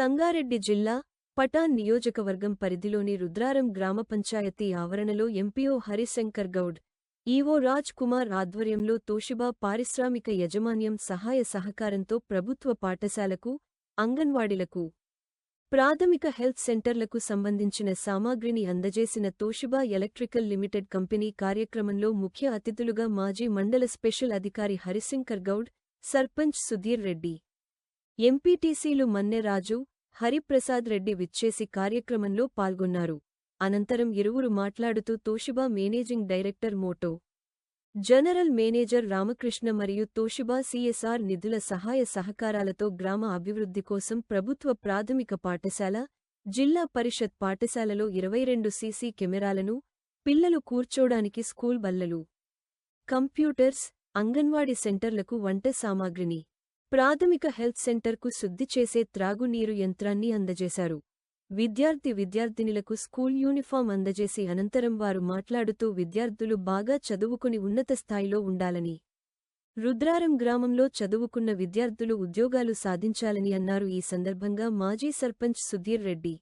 సంగారెడ్డి జిల్లా పటాన్ నియోజకవర్గం పరిధిలోని రుద్రారం గ్రామ పంచాయతీ ఆవరణలో ఎంపీఓ హరిశంకర్ గౌడ్ ఈవో రాజ్ కుమార్ ఆధ్వర్యంలో తోషిబా పారిశ్రామిక యజమాన్యం సహాయ సహకారంతో ప్రభుత్వ పాఠశాలకు అంగన్వాడీలకు ప్రాథమిక హెల్త్ సెంటర్లకు సంబంధించిన సామాగ్రిని అందజేసిన తోషిబా ఎలక్ట్రికల్ లిమిటెడ్ కంపెనీ కార్యక్రమంలో ముఖ్య అతిథులుగా మాజీ మండల స్పెషల్ అధికారి హరిశంకర్ గౌడ్ సర్పంచ్ సుధీర్ రెడ్డి. ఎంపీటీసీలు మన్నెరాజు హరిప్రసాద్ రెడ్డి విచ్చేసి కార్యక్రమంలో పాల్గొన్నారు. అనంతరం ఇరువురు మాట్లాడుతూ తోషిబా మేనేజింగ్ డైరెక్టర్ మోటో జనరల్ మేనేజర్ రామకృష్ణ మరియు తోషిబా సిఎస్ఆర్ నిధుల సహాయ సహకారాలతో గ్రామ అభివృద్ధి కోసం ప్రభుత్వ ప్రాథమిక పాఠశాల జిల్లా పరిషత్ పాఠశాలలో ఇరవై రెండు సీసీ కెమెరాలను పిల్లలు కూర్చోడానికి స్కూల్ బల్లలు కంప్యూటర్స్ అంగన్వాడీ సెంటర్లకు వంట సామాగ్రిని ప్రాథమిక హెల్త్ సెంటర్కు శుద్ధి చేసే త్రాగునీరు యంత్రాన్ని అందజేశారు. విద్యార్థి విద్యార్థినిలకు స్కూల్ యూనిఫాం అందజేసి అనంతరం వారు మాట్లాడుతూ విద్యార్థులు బాగా చదువుకుని ఉన్నత స్థాయిలో ఉండాలని రుద్రారం గ్రామంలో చదువుకున్న విద్యార్థులు ఉద్యోగాలు సాధించాలని అన్నారు. ఈ సందర్భంగా మాజీ సర్పంచ్ సుధీర్ రెడ్డి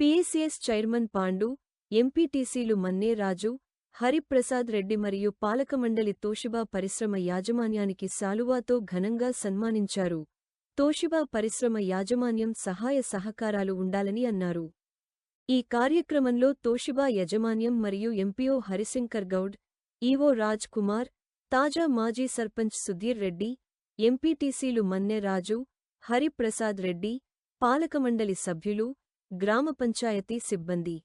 పీఏసీఎస్ చైర్మన్ పాండు ఎంపీటీసీలు మన్నే రాజు హరిప్రసాద్ రెడ్డి మరియు పాలకమండలి తోషిబా పరిశ్రమ యాజమాన్యానికి శాలువాతో ఘనంగా సన్మానించారు. తోషిబా పరిశ్రమ యాజమాన్యం సహాయ సహకారాలు ఉండాలని అన్నారు. ఈ కార్యక్రమంలో తోషిబా యజమాన్యం మరియు ఎంపీఓ హరిశంకర్ గౌడ్ ఈవో రాజ్ కుమార్ తాజా మాజీ సర్పంచ్ సుధీర్ రెడ్డి ఎంపీటీసీలు మన్నె రాజు హరిప్రసాద్ రెడ్డి పాలకమండలి సభ్యులు గ్రామ పంచాయతీ సిబ్బంది.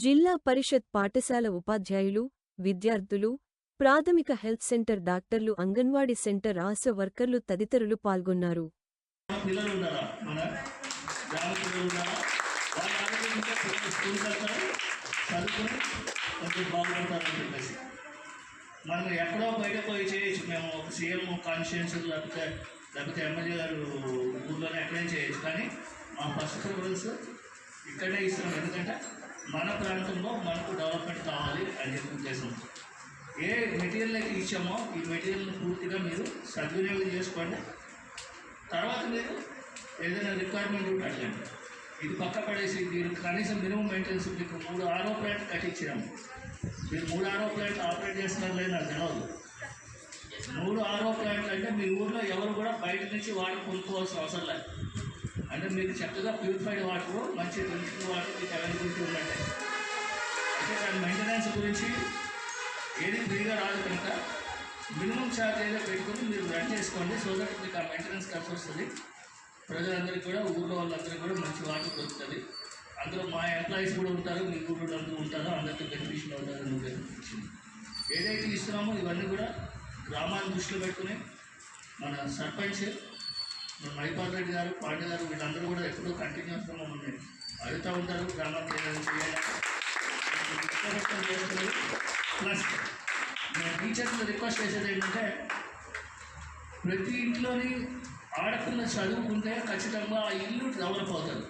జిల్లా పరిషత్ పాఠశాల ఉపాధ్యాయులు విద్యార్థులు ప్రాథమిక హెల్త్ సెంటర్ డాక్టర్లు అంగన్వాడీ సెంటర్ ఆశ వర్కర్లు తదితరులు పాల్గొన్నారు. మనం ఎక్కడో బయట పోయి చేయొచ్చు. మేము ఒక సీఎం కాన్స్టిట్యూన్సీ లేకపోతే లేకపోతే ఎమ్మెల్యే గారు ఊళ్ళోనే ఎక్కడైనా చేయొచ్చు. కానీ మా ఫస్ట్ ప్రిఫరెన్స్ ఇక్కడే ఇస్తున్నాం. ఎందుకంటే మన ప్రాంతంలో మనకు డెవలప్మెంట్ కావాలి అని చెప్పి ఉద్దేశం. ఏ మెటీరియల్ అయితే ఇచ్చామో ఈ మెటీరియల్ని పూర్తిగా మీరు సద్వినియోగం చేసుకోండి. తర్వాత మీరు ఏదైనా రిక్వైర్మెంట్ ఉంటే అడగండి. ఇది పక్క పడేసి మీరు కనీసం మినిమం మెయింటెనెన్స్ మీకు మూడు ఆరో ప్లాంట్ కట్టించినాము మీరు మూడు ఆరో ప్లాంట్ ఆపరేట్ చేస్తున్నారు లేదు నాకు తెలియదు మూడు ఆరో ప్లాంట్లు అంటే మీ ఊర్లో ఎవరు కూడా బయట నుంచి వాటర్ కొనుక్కోవాల్సిన అవసరం లేదు. అంటే మీకు చక్కగా ప్యూరిఫైడ్ వాటర్ మంచి డ్రింకింగ్ వాటర్ మీకు అవైలబిలిటీ ఉన్నట్టే అయితే దాని మెయింటెనెన్స్ గురించి ఏది ఫ్రీగా రాదు కనుక మినిమం ఛార్జ్ ఏదో పెట్టుకుని మీరు రన్ చేసుకోండి సో దట్ మీకు ఆ మెయింటెనెన్స్ ఖర్చు వస్తుంది. ప్రజలందరికీ కూడా ఊళ్ళో వాళ్ళందరికీ కూడా మంచి వాటర్ దొరుకుతుంది. అందులో మా ఎంప్లాయీస్ కూడా ఉంటారు మీ ఊళ్ళో అందరూ ఉంటారు అందరికీ బెనిఫిషియల్ అవుతారని నువ్వు ఏదైతే ఇస్తున్నామో ఇవన్నీ కూడా గ్రామాన్ని దృష్టిలో పెట్టుకుని మన సర్పంచ్ మన రెడ్డి గారు పాండే గారు వీళ్ళందరూ కూడా ఎప్పుడూ కంటిన్యూస్గా మమ్మల్ని అడుగుతూ ఉంటారు గ్రామాలు చేయాలి ప్లస్ నేను రిక్వెస్ట్ చేసేది ఏంటంటే ప్రతి ఇంట్లోని ఆడపిల్ల చదువుకుంటే ఖచ్చితంగా ఆ ఇల్లు డెవలప్ అవుతుంది.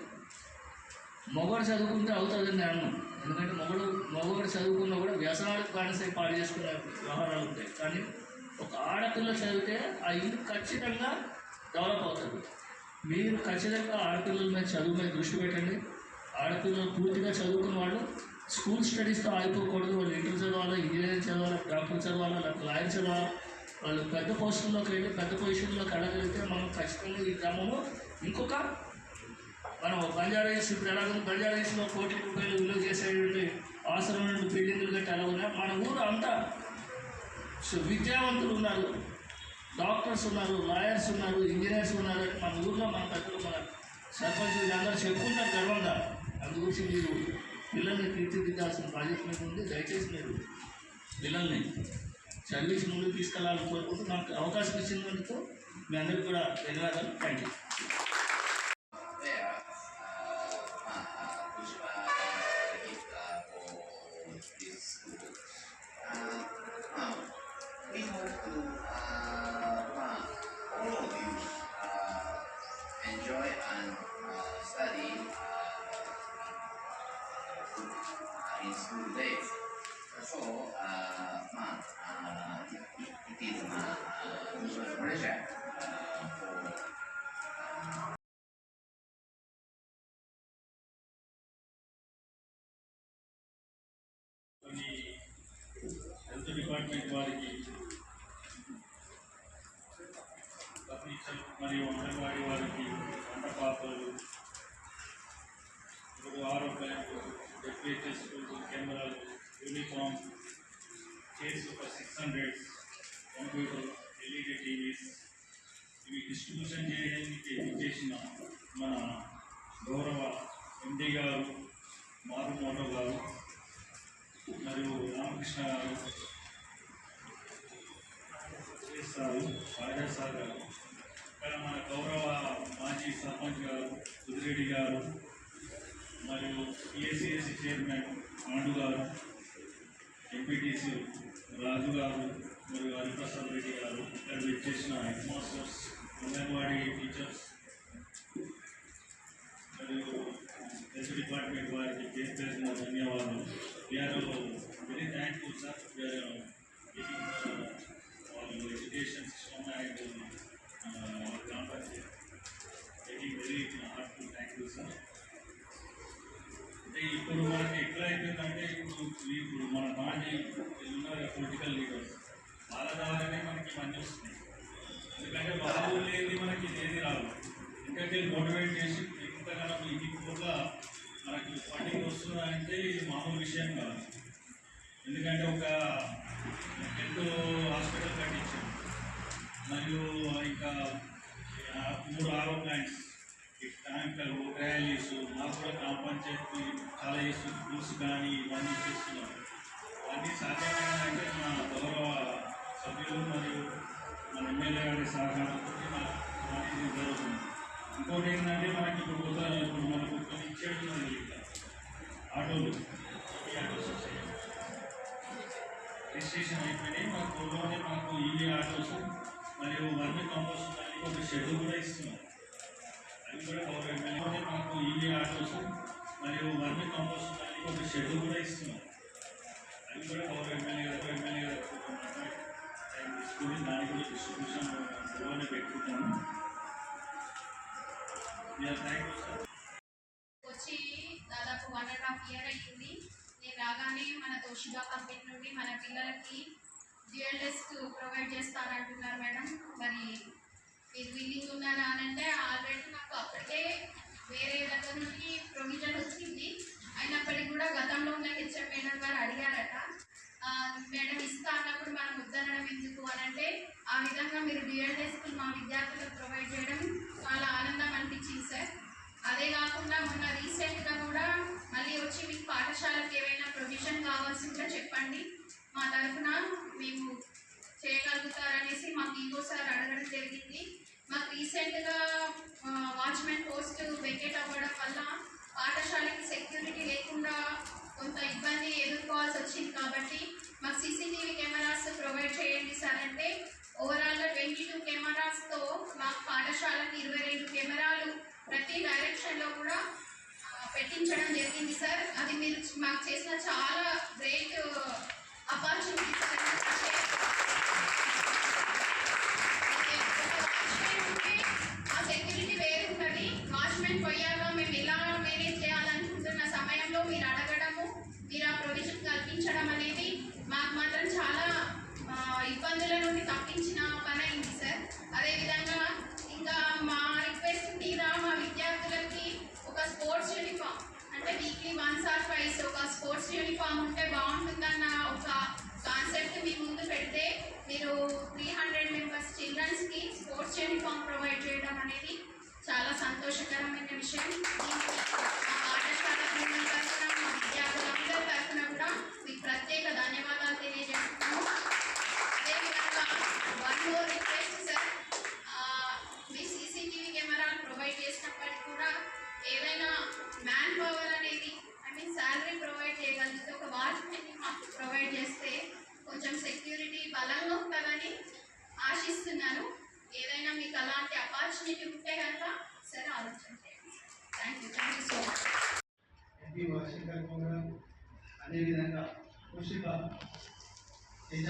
మగవాడు చదువుకుంటే అవుతుందని నేను అన్నాను ఎందుకంటే మగడు మగవాడు చదువుకున్నా కూడా వ్యసనాలకు బానిసై పాడు చేసుకునే వ్యవహారాలు ఉంటాయి. కానీ ఒక ఆడపిల్ల చదివితే ఆ ఇల్లు ఖచ్చితంగా డెవలప్ అవుతుంది మీరు ఖచ్చితంగా ఆడపిల్లల మీద చదువు మీద దృష్టి పెట్టండి. ఆడపిల్లలు పూర్తిగా చదువుకున్న వాళ్ళు స్కూల్ స్టడీస్తో ఆగిపోకూడదు. వాళ్ళు ఇంటర్ చదవాలి ఇంజనీరింగ్ చదవాలా డాక్టర్ చదవాలి లేకపోతే లాయర్ చదవాలి. వాళ్ళు పెద్ద పోస్టుల్లోకి వెళ్ళి పెద్ద పొజిషన్లోకి వెళ్ళగలిగితే మనం ఖచ్చితంగా ఈ గ్రామంలో ఇంకొక మనం బంజారాయిస్ ఇప్పుడు ఎలాగో బంజారాయిస్లో కోటి రూపాయలు విలువ చేసేటువంటి అవసరమైన బిల్డింగ్లు గట్టి ఎలా ఉన్నాయి? మన ఊరు అంతా విద్యావంతులు ఉన్నారు. డాక్టర్స్ ఉన్నారు లాయర్స్ ఉన్నారు ఇంజనీర్స్ ఉన్నారు. అని మన ఊర్లో మన దగ్గర మన సర్పంచ్ వీళ్ళందరూ చెప్పుకుంటారు గర్వంగా. అందుగురించి మీరు పిల్లల్ని తీర్చిదిద్దాల్సిన బాధ్యత మీకు ఉంది దయచేసి మీరు పిల్లల్ని సర్వీస్ ముందుకు తీసుకెళ్ళాలని కోరుకుంటూ నాకు అవకాశం ఇచ్చినందుకు మీ అందరికీ కూడా ధన్యవాదాలు. థ్యాంక్ యూ డిపార్ట్మెంట్ వారికి మరియు అంగన్వాడీ వారికి వంట పాత్రలు ఇప్పుడు ఆరో బ్యాంకు కెమెరాలు యూనిఫామ్ కేసు ఒక six hundred computer LED TVs. ఇవి డిస్ట్రిబ్యూషన్ చేయడానికి చేసిన మన గౌరవ ఎండి గారు మారుమోట గారు మరియు రామకృష్ణ గారు చేస్తారు రాజా సార్ గారు ఇక్కడ మన గౌరవ మాజీ సర్పంచ్ గారు కుదిరెడ్డి గారు మరియు ఏసీఎస్సీ చైర్మన్ మాండు గారు ఎంపీటీసీ రాజు గారు మరియు హరిప్రసాద్ రెడ్డి గారు ఇక్కడ వచ్చేసిన హెడ్ మాస్టర్స్ అంగన్వాడీ టీచర్స్ మరియు హెల్త్ డిపార్ట్మెంట్ వారికి పేరు పేరున ధన్యవాదాలు we are very thankful sir we are వాళ్ళు education system and gram panchayat taking very heartful thank you sir అంటే ఇప్పుడు మనకి ఎట్లా అయిపోయిందంటే ఇప్పుడు ఇప్పుడు మన పార్టీ ఉన్నారు పొలిటికల్ లీడర్స్ వాళ్ళ ద్వారానే మనకి ఇవన్నీ వస్తున్నాయి. ఎందుకంటే వాళ్ళు లేని మనకి ఏది రాదు. ఎందుకంటే మోటివేట్ చేసి ఎంతగానో ఇది కూడా మనకి ఫండింగ్ వస్తుందంటే ఇది మామూలు విషయం కాదు. ఎందుకంటే ఒక హెల్త్ హాస్పిటల్ కట్టించాం మరియు ఇంకా మూడు ఆరో ప్లాంట్స్ ఈ ట్యాంకర్లు ర్యాలీస్ మాకు కూడా గ్రామ పంచాయతీ చాలా చేస్తుంది స్కూల్స్ కానీ ఇవన్నీ చేస్తున్నాం అన్నీ సాధ్యమైందంటే మా గౌరవ సభ్యులు మరియు మన ఎమ్మెల్యే గారి సహకారంతో మనకి ఇది జరుగుతుంది. ఇంకోటి ఏంటంటే మనకి ఇప్పుడు కొత్త ఇప్పుడు మనకు కొన్ని ఇచ్చేది ఉన్నది ఆటోలు ఈ ఆటోస్ వచ్చాయి రిజిస్ట్రేషన్ అయిపోయినాయి మాకు ఊళ్ళోనే మాకు ఈవీ ఆటోస్ మరియు వర్మి కంపోస్ట్ దానికి ఒక షెడ్ కూడా ఇస్తున్నాం అది కూడా గౌరవ మాకు ఈవీ ఆటోస్ మరియు వర్మి కంపోస్ట్ దానికి ఒక షెడ్ కూడా ఇస్తున్నాం అది కూడా గౌరవ ఎమ్మెల్యే గారు ఎమ్మెల్యే గారు టైం తీసుకుని దానికి కూడా డిస్ట్రిబ్యూషన్ గొడవనే పెట్టుకుంటాము వచ్చి దాదాపు వన్ అండ్ హాఫ్ ఇయర్ అయ్యింది నేను రాగానే మన తోషిబా కంపెనీ నుండి మన పిల్లలకి జిఎల్ఎస్ డెస్క్ ప్రొవైడ్ చేస్తానంటున్నారు మేడం. మరి మీరు విల్లింగ్ ఉన్నారా అని అంటే ఆల్రెడీ నాకు అప్పటికే వేరే దగ్గర నుండి ప్రొవిజన్ వచ్చింది. అయినప్పటికీ కూడా గతంలో ఉన్న హెచ్ఎం మేడం గారు అడిగారట. మేడం ఇస్తా అన్నప్పుడు మనం వద్దనడం ఎందుకు అని అంటే ఆ విధంగా మీరు డ్యూయల్ డెస్క్ మా విద్యార్థులకు ప్రొవైడ్ చేయడం చాలా ఆనందం అనిపించింది సార్. అదే కాకుండా మొన్న రీసెంట్గా కూడా మళ్ళీ వచ్చి మీకు పాఠశాలకు ఏమైనా ప్రొవిజన్ కావాల్సి ఉంటే చెప్పండి. మా తరఫున మేము చేయగలుగుతారనేసి మాకు ఇంకోసారి అడగడం జరిగింది. మాకు రీసెంట్గా వాచ్మెన్ పోస్ట్ వెకేట్ అవ్వడం వల్ల పాఠశాలకి సెక్యూరిటీ లేకుండా కొంత ఇబ్బంది ఎదుర్కోవాల్సి వచ్చింది కాబట్టి మాకు సీసీటీవీ కెమెరాస్ ప్రొవైడ్ చేయండి సార్ అంటే ఓవరాల్గా ట్వంటీ టూ కెమెరాస్తో మాకు పాఠశాలకి ఇరవై రెండు కెమెరాలు ప్రతి డైరెక్షన్లో కూడా పెట్టించడం జరిగింది సార్. అది మీరు మాకు చేసిన చాలా గ్రేట్ Побачимося. అంటే వీక్లీ వన్స్ ఆర్ ట్వైస్ ఒక స్పోర్ట్స్ యూనిఫామ్ ఉంటే బాగుంటుందన్న ఒక కాన్సెప్ట్ మీ ముందు పెడితే మీరు త్రీ హండ్రెడ్ మెంబర్స్ చిల్డ్రన్స్కి స్పోర్ట్స్ యూనిఫామ్ ప్రొవైడ్ చేయడం అనేది చాలా సంతోషకరమైన విషయం. విద్యార్థులందరి తరఫున కూడా మీకు ప్రత్యేక ధన్యవాదాలు తెలియజేస్తున్నాము. అదేవిధంగా వన్ మోర్ రిక్వెస్ట్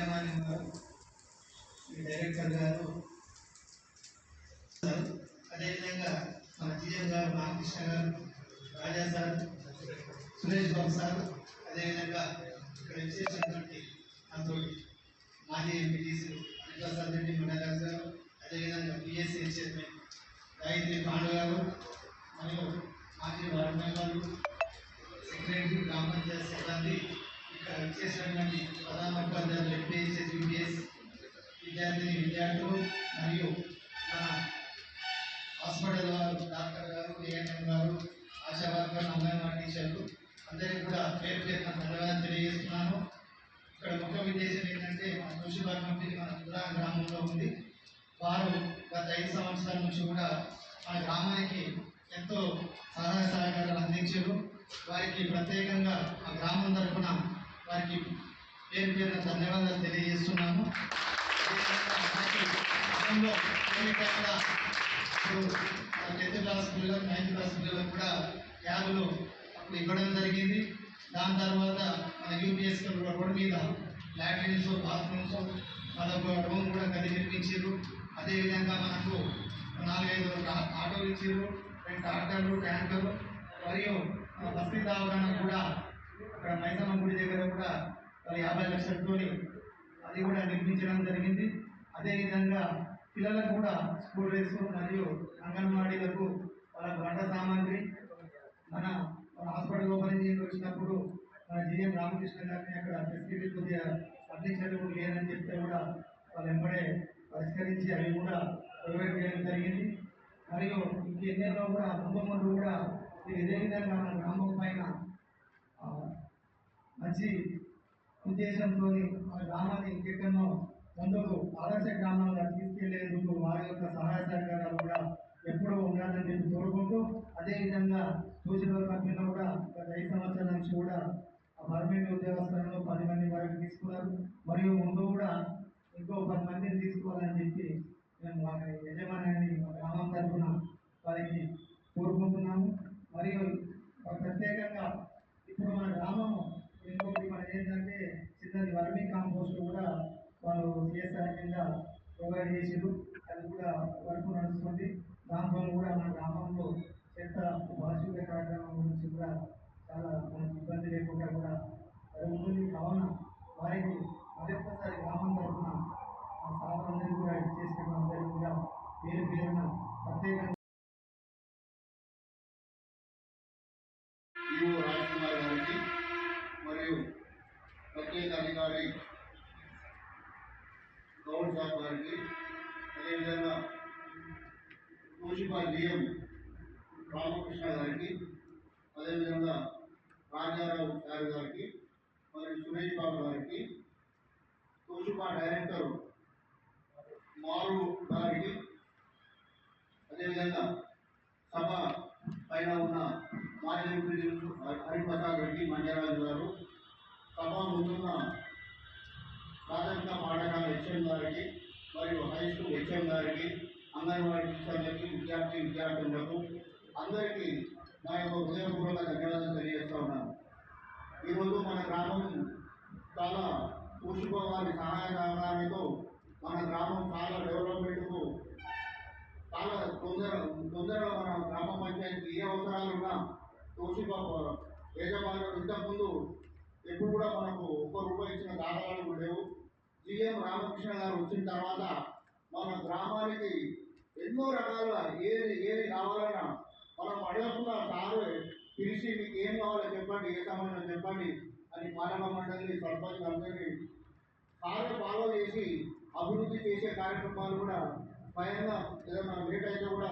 యజమాని గారు ఈ డైరెక్టర్ గారు సార్, అదేవిధంగా మన జిఎం గారు రామకృష్ణ గారు రాజా సార్ సురేష్ బాబు సార్ అదేవిధంగా ఇక్కడ విశేషమైనటువంటి నాతోటి మాజీ ఎంపీటీసీ ప్రసాద్ రెడ్డి మునరాజ్ గారు అదేవిధంగా పిఎస్సీ చైర్మన్ గాయత్రి పాండు గారు మరియు మాజీ వార్డు మెంబర్లు సెక్రటరీ గ్రామ పంచాయతీ సిబ్బంది ఇచ్చేసినటువంటి ప్రధాన ఉపాధ్యాయులు ఎంపీఎస్ఎస్ యూపీఎస్ విద్యార్థిని విద్యార్థులు మరియు మన హాస్పిటల్ వారు డాక్టర్ గారు ఏఎన్ఎం గారు ఆశా వర్కర్ అంగన్వాడీ టీచర్లు అందరికీ కూడా పేరు పేరున ధన్యవాదాలు తెలియజేస్తున్నాను. ఇక్కడ ముఖ్య ఉద్దేశం ఏంటంటే మన తోషిబా కంపెనీ మన రుద్రా గ్రామంలో ఉంది. వారు గత ఐదు సంవత్సరాల నుంచి కూడా మన గ్రామానికి ఎంతో సహాయ సహకారాలు అందించారు. వారికి ప్రత్యేకంగా ఆ గ్రామం తరఫున వారికి పేరు పేరున ధన్యవాదాలు తెలియజేస్తున్నాను. టెన్త్ క్లాస్ పిల్లలకు నైన్త్ క్లాస్ పిల్లలకు కూడా ట్యాబులు అప్పుడు ఇవ్వడం జరిగింది. దాని తర్వాత మన యూపీఎస్ రోడ్ మీద లాట్రిన్స్ బాత్రూమ్స్ మనకు రూమ్ కూడా గది నిర్మించారు అదేవిధంగా మనకు నాలుగైదు ఆటోలు ఇచ్చారు. రెండు ట్రాక్టర్లు ట్యాంకర్లు మరియు మన బస్తీ కూడా అక్కడ మైసమ్మ గుడి దగ్గర కూడా వాళ్ళ యాభై లక్షలతోని అది కూడా నిర్మించడం జరిగింది. అదేవిధంగా పిల్లలకు కూడా స్కూల్ డ్రెస్ మరియు అంగన్వాడీలకు వాళ్ళ వంట సామాగ్రి మన హాస్పిటల్ ఓపెన్ చేసి వచ్చినప్పుడు మన జిఎం రామకృష్ణ గారిని అక్కడ ఫెసిలిటీ కొద్దిగా అందించినట్టు లేదని చెప్తే కూడా వాళ్ళు వెంబడే పరిష్కరించి అవి కూడా ప్రొవైడ్ చేయడం జరిగింది. మరియు ఇంకెన్నెన్నో కూడా ముందు కూడా ఇదే విధంగా మన గ్రామం పైన మంచి ఉద్దేశంతో ఆ గ్రామాన్ని ఇంకెక్కడో ముందుకు ఆదర్శ గ్రామంగా తీసుకెళ్ళేందుకు వారి యొక్క సహాయ సహకారాలు కూడా ఎప్పుడూ ఉండాలని చెప్పి కోరుకుంటూ అదేవిధంగా సూచన కంపెనీలో కూడా గత ఐదు సంవత్సరాల నుంచి కూడా ఆ పర్మనెంట్ ఉద్యోగస్తులను పది మంది వరకు తీసుకున్నారు. మరియు ముందు కూడా ఇంకో పది మందిని తీసుకోవాలని చెప్పి మేము వారి యజమాని గ్రామం తరఫున వారికి కోరుకుంటున్నాము. మరియు ప్రత్యేకంగా ఇప్పుడు మన గ్రామము ఇంకొకటి మనకి ఏంటంటే చిన్నది వర్మీ కాంపోస్ట్ కూడా వాళ్ళు సిఎస్ఆర్ కింద ప్రొవైడ్ చేసారు అది కూడా వర్క్ నడుస్తుంది దాంతో కూడా మన గ్రామంలో చెత్త వార్షిక కార్యక్రమం గురించి కూడా చాలా మనకి ఇబ్బంది లేకుండా కూడా జరుగుతుంది కావున వారికి మరొకసారి గ్రామం తరఫున ఆ సాగులందరికీ కూడా ఇచ్చేసిన అందరికీ కూడా పేరు పేరున ప్రత్యేకంగా ఈఓ రాజ్కుమార్ గారికి మరియు ప్రత్యేక అధికారి గౌడ్ సాబ్ గారికి అదేవిధంగా తోషిపా డిఎం రామకృష్ణ గారికి అదేవిధంగా రాజారావు సార్ గారికి మరియు సురేష్ బాబు గారికి తోషిపా డైరెక్టర్ మారు గారికి అదేవిధంగా సభ పైన ఉన్న మాజీ హరిప్రసాద్ సభ ముందున్న ప్రాథమిక పాఠశాల హెచ్ఎం గారికి మరియు హై స్కూల్ హెచ్ఎం గారికి అంగన్వాడీ టీచర్లకి విద్యార్థి విద్యార్థులకు అందరికీ నా యొక్క హృదయపూర్వక ధన్యవాదాలు తెలియజేస్తా ఉన్నాను. ఈరోజు మన గ్రామం చాలా పూసుకోవాలి సహాయ సహకారంతో మన గ్రామం చాలా డెవలప్మెంట్కు చాలా తొందర తొందరగా మన గ్రామ పంచాయతీ ఏ అవసరాలు ఉన్నా తోసిపా యజమానులు ఇంతకుముందు ఎప్పుడు కూడా మనకు ఒక్క రూపాయి ఇచ్చిన దాఖలాలు లేవు. జిఎం రామకృష్ణ గారు వచ్చిన తర్వాత మన గ్రామానికి ఎన్నో రకాలుగా ఏది ఏది కావాలన్నా మనం అడగకుండా సారు పిలిచి మీకు ఏం కావాలో చెప్పండి ఏ సమయంలో చెప్పండి అని పాలక మండలి సర్పంచ్ అందరినీ సారు ఫాలో చేసి అభివృద్ధి చేసే కార్యక్రమాలు కూడా స్వయంగా ఏదైనా లేట్ అయితే కూడా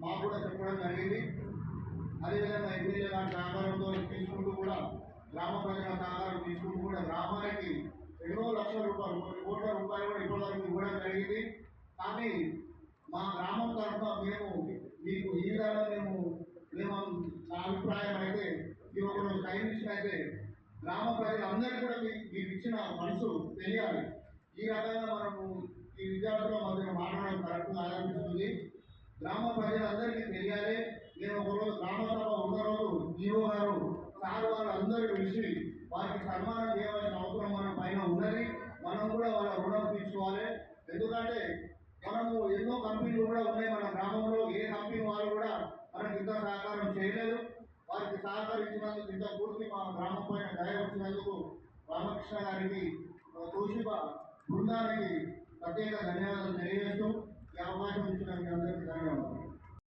మాకు కూడా చెప్పడం జరిగింది. అదేవిధంగా ఎమ్మెల్యే గారి సహకారంతో తీసుకుంటూ కూడా గ్రామ ప్రజల సహకారం తీసుకుంటూ కూడా గ్రామానికి ఎన్నో లక్షల రూపాయలు కొన్ని కోట్ల రూపాయలు కూడా ఇప్పటివరకు ఇవ్వడం జరిగింది. కానీ మా గ్రామం తరఫున మేము మీకు ఈ విధంగా మేము మేము నా అభిప్రాయం అయితే ఈ ఒక టైం ఇచ్చినైతే గ్రామ ప్రజలందరికీ కూడా మీకు మీకు ఇచ్చిన మనసు తెలియాలి. ఈ రకంగా మనము ఈ విద్యార్థుల మధ్య మాట్లాడడం కరెక్ట్గా ఆలోచిస్తుంది గ్రామ ప్రజలందరికీ తెలియాలి నేను ఒక రోజు గ్రామ సభ ఉన్న రోజు జీవో గారు సార్ వారు అందరూ పిలిచి వారికి సన్మానం చేయవలసిన అవసరం మన పైన ఉన్నది మనం కూడా వాళ్ళ రుణం తీసుకోవాలి. ఎందుకంటే మనము ఎన్నో కంపెనీలు కూడా ఉన్నాయి మన గ్రామంలో ఏ కంపెనీ వాళ్ళు కూడా మనకి ఇంత సహకారం చేయలేదు. వారికి సహకరించినందుకు ఇంత పూర్తి మా గ్రామం పైన దయ వచ్చినందుకు రామకృష్ణ గారికి తోషిబ బృందానికి ప్రత్యేక ధన్యవాదాలు తెలియజేస్తూ ఈ అవకాశం ఇచ్చిన మీ అందరికీ ధన్యవాదాలు.